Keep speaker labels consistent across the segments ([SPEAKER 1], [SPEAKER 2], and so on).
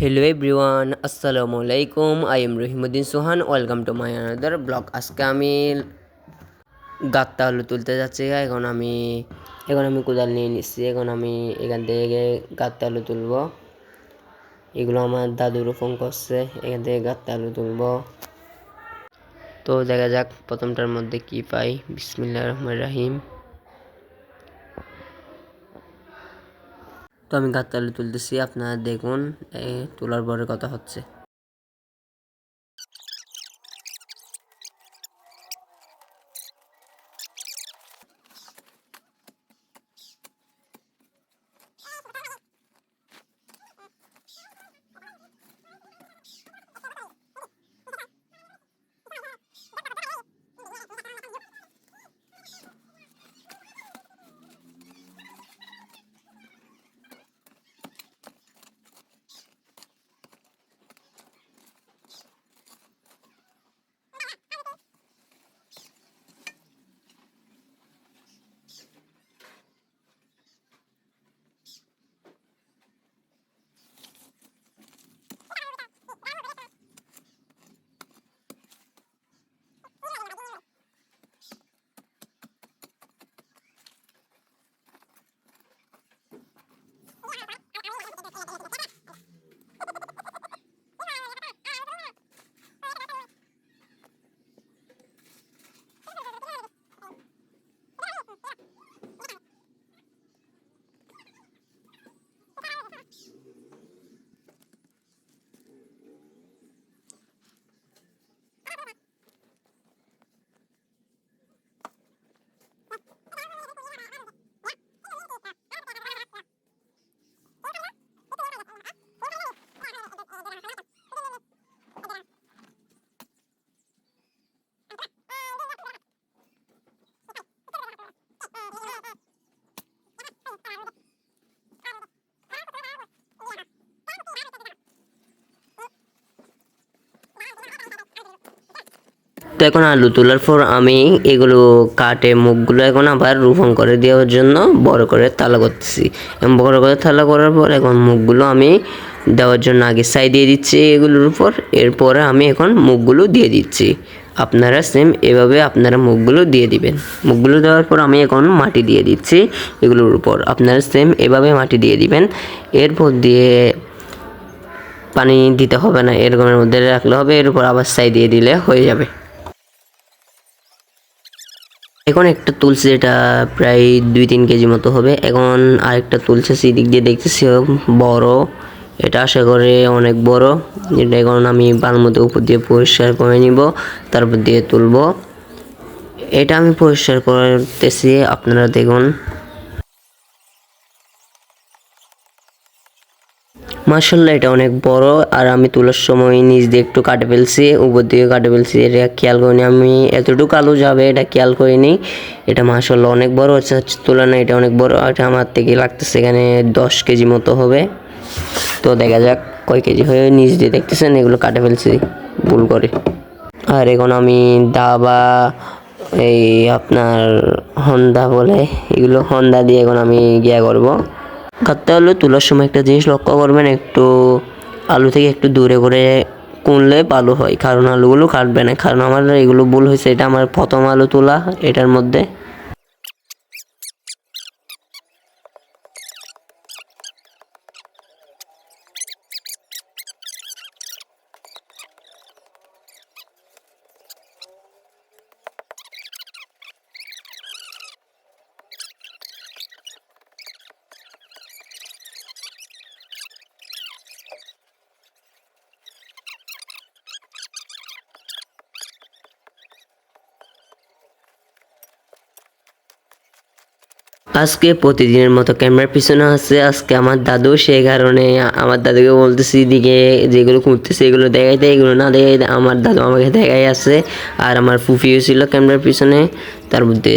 [SPEAKER 1] Hello everyone আসসালামু আলাইকুম I am Rahimuddin Sohan welcome to my another blog আজকে আমি গাত্তা আলু তুলতে যাচ্ছি এখন আমি এখন আমি কোদাল নিয়ে নিচ্ছি। এখন আমি এখান থেকে গাত্তা আলু তুলব। এগুলো আমার দাদু রোপণ করছে। এখান থেকে গাত্তা আলু তুলব। তো দেখা যাক প্রথমটার মধ্যে কি পাই। বিসমিল্লা রহমান রাহিম। তো আমি গাত্তালু তুলতেছি আপনারা দেখুন তোলার পরে কথা হচ্ছে। তো এখন আলু তোলার পর আমি এগুলো কাটে, মুখগুলো এখন আবার রোপণ করে দেওয়ার জন্য বড় করে থালা করতেছি। এবং বড় করে থালা করার পর এখন মুখগুলো আমি দেওয়ার জন্য আগে সাই দিয়ে দিচ্ছি এগুলোর উপর। এরপরে আমি এখন মুখগুলো দিয়ে দিচ্ছি। আপনারা সেম এভাবে আপনারা মুখগুলো দিয়ে দিবেন। মুখগুলো দেওয়ার পর আমি এখন মাটি দিয়ে দিচ্ছি এগুলোর উপর। আপনারা সেম এভাবে মাটি দিয়ে দিবেন। এরপর দিয়ে পানি দিতে হবে না, এরকমের মধ্যে রাখলে হবে, এর উপর আবার সাই দিয়ে দিলে হয়ে যাবে। এখন একটা তুলসী এটা প্রায় দুই তিন কেজি মতো হবে, এখন আরেকটা তুলছে সেদিক দিয়ে দেখতেছি বড়, এটা আশা করে অনেক বড়, এটা এখন আমি মতো উপর দিয়ে পরিষ্কার করে নিব, তারপর দিয়ে তুলব। এটা আমি পরিষ্কার করতেছি, আপনারা দেখুন। মার্শাল্লাহ এটা অনেক বড়। আর আমি তোলার সময় নিচ দিয়ে একটু কাটে ফেলছি, উপর দিকে কাটে ফেলছি। এটা খেয়াল করিনি আমি, এতটুকু আলু যাবে, এটা খেয়াল করিনি। এটা মার্শাল্লাহ অনেক বড়, হচ্ছে তুলনায় এটা অনেক বড়। এটা আমার থেকে লাগতেছে এখানে দশ কেজি মতো হবে। তো দেখা যাক কয় কেজি হয়ে নিচ দিয়ে দেখতেছেন, এগুলো কাটে ফেলছি, ভুল করে। আর এখন আমি দাবা, এই আপনার হন্দা বলে, এগুলো হন্দা দিয়ে এখন আমি গিয়া করব। কাটতে হলে তোলার সময় একটা জিনিস লক্ষ্য করবেন, একটু আলু থেকে একটু দূরে করে কুনলে ভালো হয়, কারণ আলুগুলো কাটবে না। কারণ আমার এগুলো ভুল হয়েছে, এটা আমার প্রথম আলু তোলা, এটার মধ্যে আজকে প্রতিদিনের মতো ক্যামেরার পিছনে আছে, আজকে আমার দাদু, সেই কারণে আমার দাদুকে বলতেছি দিকে যেগুলো করতেছে এগুলো দেখাই দেয় এগুলো না দেখাই দেয়। আমার দাদু আমাকে দেখাই আছে, আর আমার ফুফিও ছিল ক্যামেরার পিছনে তার মধ্যে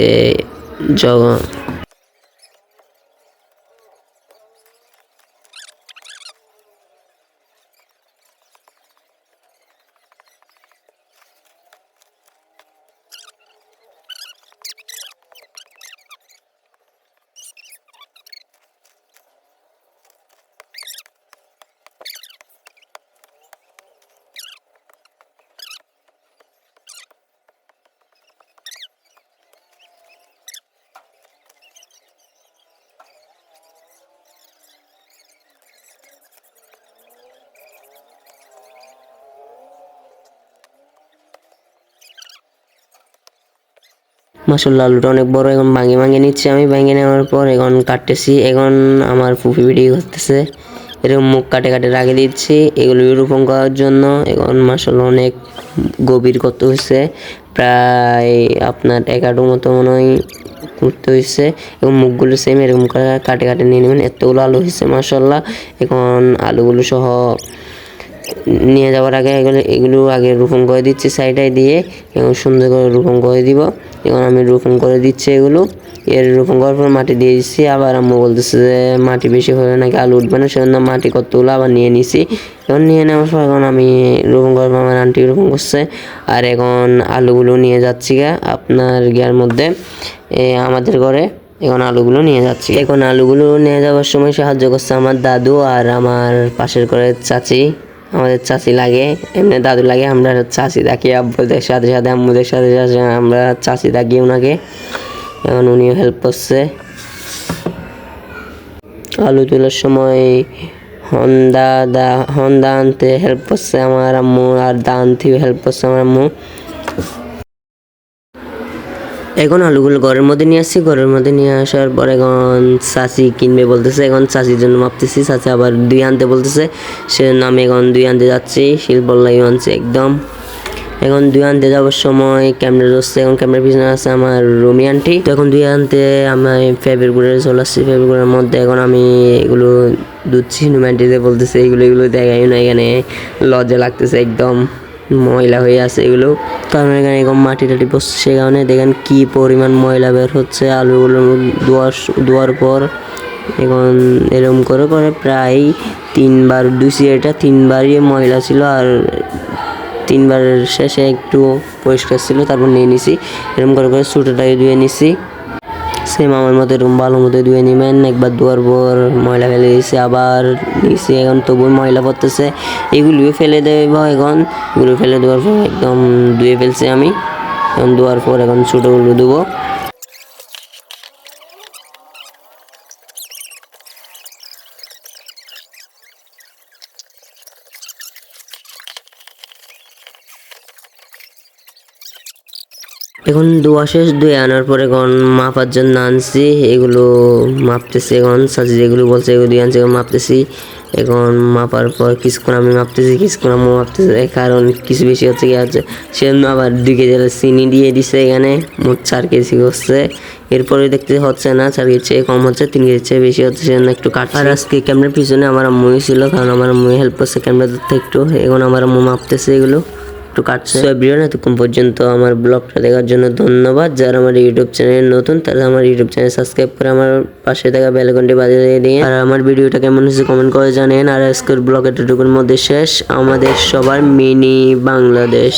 [SPEAKER 1] মাসাল্লাহ আলুটা অনেক বড়, এখন ভাঙে ভাঙে নিচ্ছি আমি। ভাঙে নেওয়ার পর এখন কাটতেছি। এখন আমার ফুফি ভিডিও করতেছে। এরকম মুখ কাটে কাটে রাখে দিচ্ছি। এগুলো রোপণ করার জন্য এখন মাসাল্লাহ অনেক গভীর করতে হয়েছে প্রায় আপনার এগারো মতো মনে হয় করতে হয়েছে এবং মুখগুলো সেম এরকম কাটে কাটে নিয়ে নেবেন। এতগুলো আলু হয়েছে মাসাল্লাহ এখন আলুগুলো সহ নিয়ে যাওয়ার আগে এগুলো এগুলো আগে রোপণ করে দিচ্ছি সাইডে দিয়ে। এবং সুন্দর করে রোপণ করে দিব। এখন আমি রোপণ করে দিচ্ছি এগুলো। এর রোপণ করার পর মাটি দিয়ে দিচ্ছি। আবার আম্মু বলতেছে যে, মাটি বেশি হলে নাকি আলু উঠবে না, সেজন্য মাটি কতগুলো আবার নিয়ে নিছি। এখন নিয়ে নেওয়ার পর এখন আমি রোপণ পর আমার আন্টি রোপণ করছে। আর এখন আলুগুলো নিয়ে যাচ্ছি গা আপনার গিয়ার মধ্যে আমাদের ঘরে। এখন আলুগুলো নিয়ে যাচ্ছি। এখন আলুগুলো নিয়ে যাওয়ার সময় সাহায্য করছে আমার দাদু আর আমার পাশের ঘরের চাচি। আমাদের চাষি লাগে, এমনি দাদু লাগে, আমরা চাষি থাকি আব্বুদের সাথে সাথে, আম্মুদের সাথে সাথে, আমরা চাষি থাকি ওনাকে এখন উনিও হেল্প করছে। আলু তোলার সময় হন্দা দা হন্দা আনতে হেল্প করছে আমার আম্মু, আর দা আনতেও হেল্প করছে আমার আম্মু। এখন আলুগুলো ঘরের মধ্যে নিয়ে আসছি, ঘরের মধ্যে নিয়ে আসার পর এখন চাচি কিনবে বলতেছে, এখন চাচির জন্য মাপতেছি চাচি আবার দুই আনতে বলতেছে, সে আমি এখন দুই আনতে যাচ্ছি, শিল্পল্লাই আনছে একদম। এখন দুই আনতে যাওয়ার সময় ক্যামেরা ধরছে, এখন ক্যামেরার পিছনে আছে আমার রুমি আন্টি। তো এখন দুই আনতে আমি ফেব্রুয়ারি চলে আসছি ফেব্রুয়ারির মধ্যে এখন আমি এগুলো দুধছি আন্টিতে বলতেছে, এগুলো এগুলো দেখাই না এখানে, লজ্জা লাগতেছে একদম। ময়লা হয়ে আছে এগুলো। কারণ এখানে এরকম মাটি টাটি পড়ছে সে কারণে দেখেন কী পরিমাণ ময়লা বের হচ্ছে। আলুগুলো ধোয়ার ধোয়ার পর এখন এরকম করে করে প্রায় তিনবার দুইছি এটা, তিনবারই ময়লা ছিল আর তিনবারের শেষে একটু পরিষ্কার ছিল, তারপর নিয়ে নিছি। এরকম করে করে ছোটোটাকে ধুয়ে নিছি। সেম আমার মতো রুম ভালো মতো ধুয়ে নেবেন, একবার ধোয়ার পর ময়লা ফেলে দিয়েছে, আবার নিয়েছি, এখন তবু ময়লা পড়তেছে। এগুলিও ফেলে দেব এখন, এগুলো ফেলে দেওয়ার পর একদম ধুয়ে ফেলছি আমি। এখন ধোয়ার পর এখন ছোটোগুলো দেবো এখন দোয়া শেষ দুই আনার পরে এখন মাপার জন্য আনছি, এগুলো মাপতেছি এখন, সাজি যেগুলো বলছে এগুলো দিয়ে আনছি মাপতেছি। এখন মাপার পর কিছুক্ষণ আমি মাপতেছি, কিছুক্ষণ আমি মাপতেছি কারণ কিছু বেশি হচ্ছে কি হচ্ছে সেজন্য আবার দুই কেজি চিনি দিয়ে দিছে এখানে, মোট চার কেজি হচ্ছে এরপরে দেখতে হচ্ছে না, চার কেজি চেয়ে কম হচ্ছে, তিন কেজি চেয়ে বেশি হচ্ছে সেজন্য একটু কাট আর আজকে ক্যামেরার পিছনে আমার আম্মু ছিল, কারণ আমার আম্মু হেল্প করছে ক্যামেরা ধরতে একটু, এখন আমার আম্মু মাপতেছে এগুলো। একটু কাটছে। এভরিওয়ান এতক্ষণ পর্যন্ত আমার ব্লগটা দেখার জন্য ধন্যবাদ। যারা আমার ইউটিউব চ্যানেল নতুন, তারা আমার ইউটিউব চ্যানেল সাবস্ক্রাইব করে আমার পাশে থাকা বেলকনটি বাজিয়ে দিয়ে আর আমার ভিডিওটা কেমন হয়েছে কমেন্ট করে জানেন। আর আজকের ব্লগ এতটুকুর মধ্যে শেষ। আমাদের সবার মিনি বাংলাদেশ।